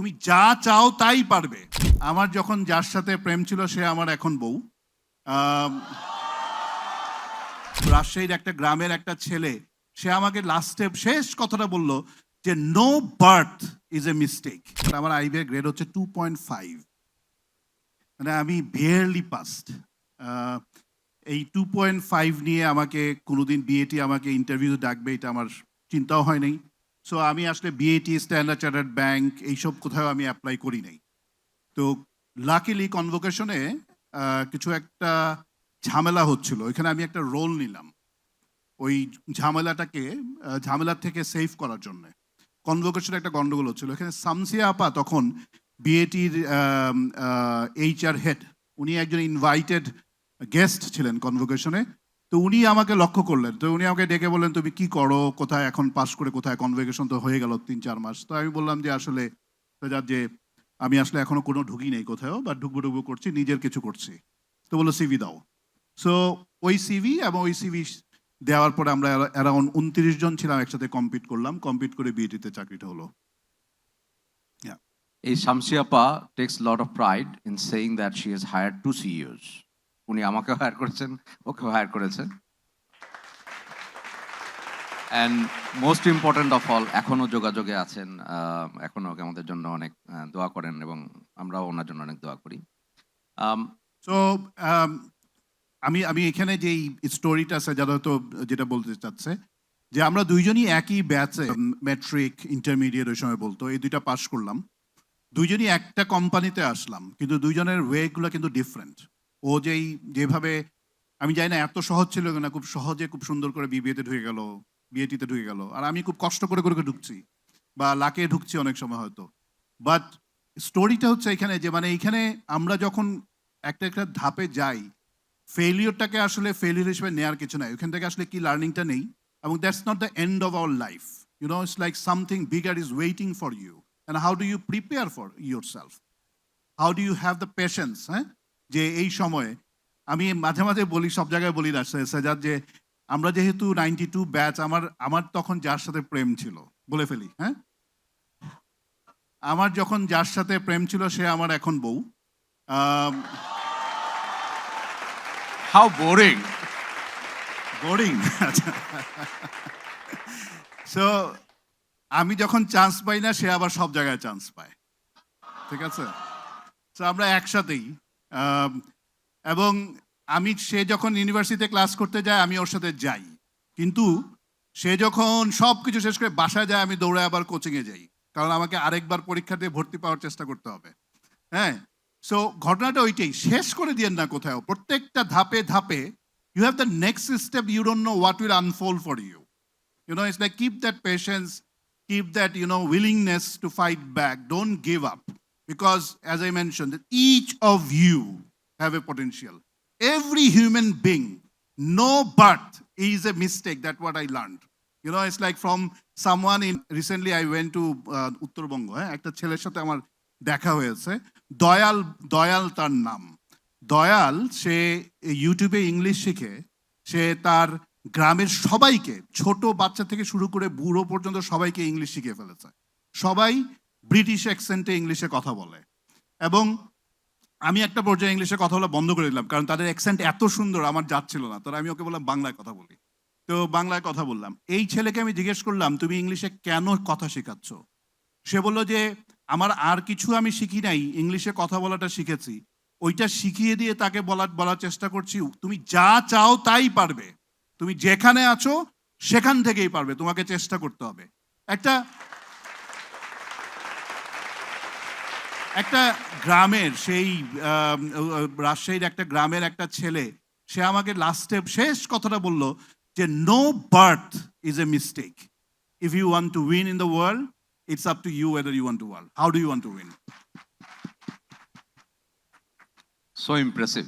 তুমি যা চাও তাই পারবে। আমার যখন যার সাথে প্রেম ছিল, সে আমার এখন বউ। রাজশাহীর একটা গ্রামের একটা ছেলে, সে আমাকে লাস্টে শেষ কথাটা বলল যে no birth is a mistake আমার আইবিএর গ্রেড হচ্ছে টু পয়েন্ট ফাইভ মানে আমি বিয়ারলি পাস্ট এই টু পয়েন্ট ফাইভ নিয়ে আমাকে কোনোদিন বিএটি আমাকে ইন্টারভিউ ডাকবে, এটা আমার চিন্তাও হয় নাই। সো আমি আসলে বিএটি স্ট্যান্ডার্ড চার্টার্ড ব্যাংক এইসব কোথাও আমি অ্যাপ্লাই করি নাই। তো লাকিলি কনভোকেশনে কিছু একটা ঝামেলা হচ্ছিল। এখানে আমি একটা রোল নিলাম। ওই ঝামেলাটাকে ঝামেলার থেকে সেভ করার জন্য। কনভোকেশনে একটা গন্ডগোল হচ্ছিল। এখানে সামসিয়া আপা তখন বিএটির এইচআর হেড উনি একজন ইনভাইটেড গেস্ট ছিলেন কনভোকেশনে তো উনি আমাকে লক্ষ্য করলেন। তো উনি আমাকে ডেকে বললেন, তুমি কি করো? কোথায় এখন পাস করে কোথায় কনভোকেশন তো হয়ে গেল তিন, চার মাস? তো আমি বললাম যে, আসলে যার যে, আমি আসলে এখনও কোনো ঢুকি নেই কোথাও বা ঢুকবো ঢুকবো করছি, নিজের কিছু করছি। তো বলল সিভি দাও। সো ওই সিভি এবং ওই সিভি দেওয়ার পরে আমরা অ্যারাউন্ড উনত্রিশ জন ছিলাম একসাথে কম্পিট করলাম। কম্পিট করে বিএটিতে চাকরিটা হলো। এই শামসিয়াপা takes lot of pride in saying that she has hired two CEOs উনি আমাকেও হায়ার করেছেন ওকেও হায়ার করেছেন। And most important of all এখনও যোগাযোগে আছেন এখনও ওকে আমাদের জন্য অনেক দোয়া করেন এবং আমরাও ওনার জন্য অনেক দোয়া করি। Um, সো আমি আমি এখানে যেই স্টোরিটা যারা হয়তো যেটা বলতে চাচ্ছে যে আমরা দুইজনই একই ব্যাচে ম্যাট্রিক ইন্টারমিডিয়েট ওই সময় বলতো এই দুইটা পাশ করলাম। দুইজনই একটা কোম্পানিতে আসলাম কিন্তু দুইজনের ওয়েগুলো কিন্তু ডিফারেন্ট ও যেই, যেভাবে, আমি জানি না, এত সহজ ছিল না খুব সহজে খুব সুন্দর করে বিবিএতে ঢুকে গেল, বিএটিতে ঢুকে গেল। আর আমি খুব কষ্ট করে করে ঢুকছি, বা লাকে ঢুকছি অনেক সময় হয়তো। বাট স্টোরিটা হচ্ছে এখানে যে মানে এখানে আমরা যখন একটা একটা ধাপে যাই ফেলিওরটাকে আসলে ফেলিওর হিসেবে নেওয়ার কিছু নাই। ওখান থেকে আসলে কি লার্নিংটা নেই, এবং that's not the end of our life. You know, it's like something bigger is waiting for you. And how do you prepare for yourself how do you have the patience হ্যাঁ? যে এই সময়ে আমি মাঝে মাঝে বলি সব জায়গায় বলি না সেজাদ যে আমরা যেহেতু নাইনটি টু ব্যাচ আমার আমার তখন যার সাথে প্রেম ছিল বলে ফেলি হ্যাঁ? আমার যখন যার সাথে প্রেম ছিল সে আমার এখন বউ। হাউ বোরিং বোরিং সো আমি যখন চান্স পাই না সে আবার সব জায়গায় চান্স পায়। ঠিক আছে? তো আমরা একসাথেই এবং আমি সে যখন ইউনিভার্সিটিতে ক্লাস করতে যায় আমি ওর সাথে যাই। কিন্তু সে যখন সব কিছু শেষ করে বাসায় যায়, আমি দৌড়ে আবার কোচিংয়ে যাই। কারণ আমাকে আরেকবার পরীক্ষা দিয়ে ভর্তি পাওয়ার চেষ্টা করতে হবে। হ্যাঁ? সো ঘটনাটা ওইটাই। শেষ করে দিয়েন না কোথাও। প্রত্যেকটা ধাপে ধাপে you have the next step you don't know what will unfold for you you know it's like keep that patience keep that you know, willingness to fight back. Don't give up. Because as i mentioned that each of you have a potential every human being no birth is a mistake that's what i learned you know it's like from someone in recently i went to uh, Uttarbanga হ্যাঁ একটা ছেলের সাথে আমার দেখা হয়েছে দয়াল দয়াল তার নাম দয়াল সে ইউটিউবে ইংলিশ শিখে সে তার গ্রামের সবাইকে ছোট বাচ্চা থেকে শুরু করে বুড়ো পর্যন্ত সবাইকে ইংলিশ শিখিয়ে ফেলেছে সবাই ব্রিটিশ অ্যাকসেন্টে ইংলিশে কথা বলে। এবং আমি একটা পর্যায়ে ইংলিশে কথা বলা বন্ধ করে দিলাম, কারণ তাদের অ্যাকসেন্ট এত সুন্দর, আমার যাচ্ছিল না। তো আমি ওকে বললাম, বাংলায় কথা বলি। তো বাংলায় কথা বললাম। এই ছেলেকে আমি জিজ্ঞেস করলাম, তুমি ইংলিশে কেন কথা শেখাচ্ছ? সে বলল যে, আমার আর কিছু আমি শিখি নাই ইংলিশে কথা বলাটা শিখেছি। ওইটা শিখিয়ে দিয়ে তাকে বলার বলার চেষ্টা করছি। তুমি যা চাও তাই পারবে। তুমি যেখানে আছো, সেখান থেকেই পারবে। তোমাকে চেষ্টা করতে হবে। একটা একটা গ্রামের সেই রাজশাহীর একটা গ্রামের একটা ছেলে, সে আমাকে লাস্টে শেষ কথাটা বলল যে no birth is a mistake if you want to win in the world it's up to you whether you want to world how do you want to win so impressive